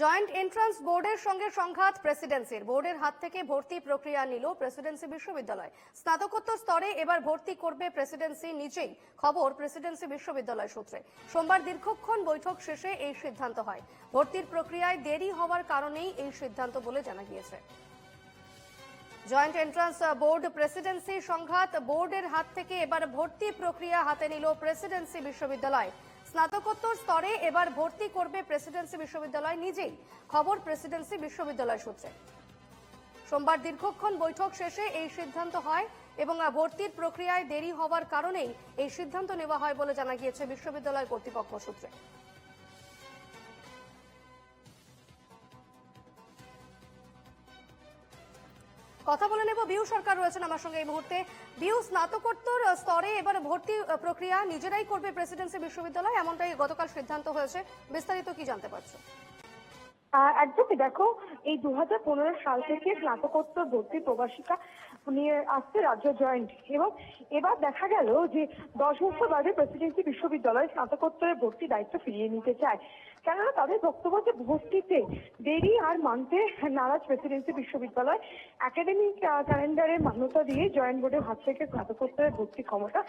Joint entrance বোর্ডের সঙ্গে সংঘাত প্রেসিডেন্সির। বোর্ডের হাত থেকে ভর্তি প্রক্রিয়া নিল প্রেসিডেন্সি বিশ্ববিদ্যালয়। স্নাতকোত্তর স্তরে এবার ভর্তি করবে প্রেসিডেন্সি নিজেই। খবর প্রেসিডেন্সি বিশ্ববিদ্যালয় সূত্রে। সোমবার দীর্ঘক্ষণ বৈঠক শেষে এই সিদ্ধান্ত হয়। ভর্তির প্রক্রিয়ায় দেরি হওয়ার কারণেই এই সিদ্ধান্ত বলে জানা গিয়েছে। জয়েন্ট এন্ট্রান্স বোর্ড প্রেসিডেন্সি সংঘাত। বোর্ডের হাত থেকে এবার ভর্তি প্রক্রিয়া হাতে নিল প্রেসিডেন্সি বিশ্ববিদ্যালয়। স্নাতকোত্তর স্তরে এবার ভর্তি করবে প্রেসিডেন্সি বিশ্ববিদ্যালয় নিজেই। খবর প্রেসিডেন্সি বিশ্ববিদ্যালয় সূত্রে। সোমবার দীর্ঘক্ষণ বৈঠক শেষে এই সিদ্ধান্ত হয় এবং ভর্তির প্রক্রিয়ায় দেরি হওয়ার কারণেই এই সিদ্ধান্ত নেওয়া হয় বলে জানা গিয়েছে বিশ্ববিদ্যালয় কর্তৃপক্ষ সূত্রে। কথা বলে নেব। বিউ সরকার রয়েছেন আমার সঙ্গে এই মুহূর্তে। বিউ স্নাতকোত্তর স্তরে এবার ভর্তি প্রক্রিয়া নিজেরাই করবে প্রেসিডেন্সি বিশ্ববিদ্যালয়। এমনটাই গতকাল সিদ্ধান্ত হয়েছে। বিস্তারিত কি জানতে পারছ? একদমই দেখো, এই দু হাজার পনেরো সাল থেকে স্নাতকোত্তর ভর্তি প্রবাসিকা নিয়ে আসছে রাজ্য জয়েন্ট। এবং এবার দেখা গেল যে দশ বছর বাদে প্রেসিডেন্সি বিশ্ববিদ্যালয় স্নাতকোত্তরের ভর্তি দায়িত্ব ফিরিয়ে নিতে চায়। কেননা তাদের বক্তব্য যে ভর্তিতে দেরি আর মানতে নারাজ প্রেসিডেন্সি বিশ্ববিদ্যালয় একাডেমিক ক্যালেন্ডারের মান্যতা দিয়ে জয়েন্ট বোর্ডের হাত থেকে স্নাতকোত্তরের ভর্তি ক্ষমতা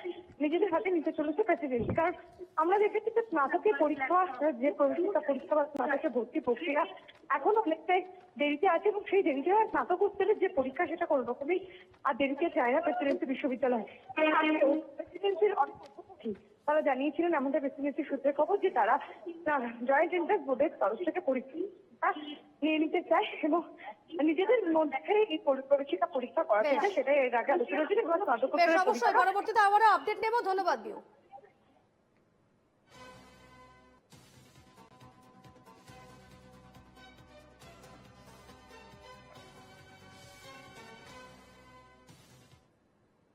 নিজেদের হাতে নিতে চলেছে প্রেসিডেন্সি। কারণ আমরা দেখেছি যে স্নাতকের পরীক্ষা, যে প্রবেশিকা পরীক্ষা বা স্নাতকের ভর্তি প্রক্রিয়া এখন অনেকটাই দেরিতে আছে এবং সেই দেরিতে আর স্নাতকোত্তরের যে পরীক্ষা সেটা কোনো রকমই আর দেরিতে চায় না প্রেসিডেন্সি বিশ্ববিদ্যালয় প্রেসিডেন্সির অনেক। তারা জানিয়েছিলেন আমাদের প্রেসিডেন্সি সূত্রে খবর যে তারা জয়েন্ট এন্ট্রান্স বোর্ডের তরফ থেকে পরীক্ষা নিয়ে নিতে চায় এবং নিজেদের মধ্যে এই পরি- প্রবেশিকা পরীক্ষা করা। সেটাই এর আগে আলোচনা ছিল পরীক্ষা পরবর্তীতে আবারও আপডেট নেব ধন্যবাদ বিউ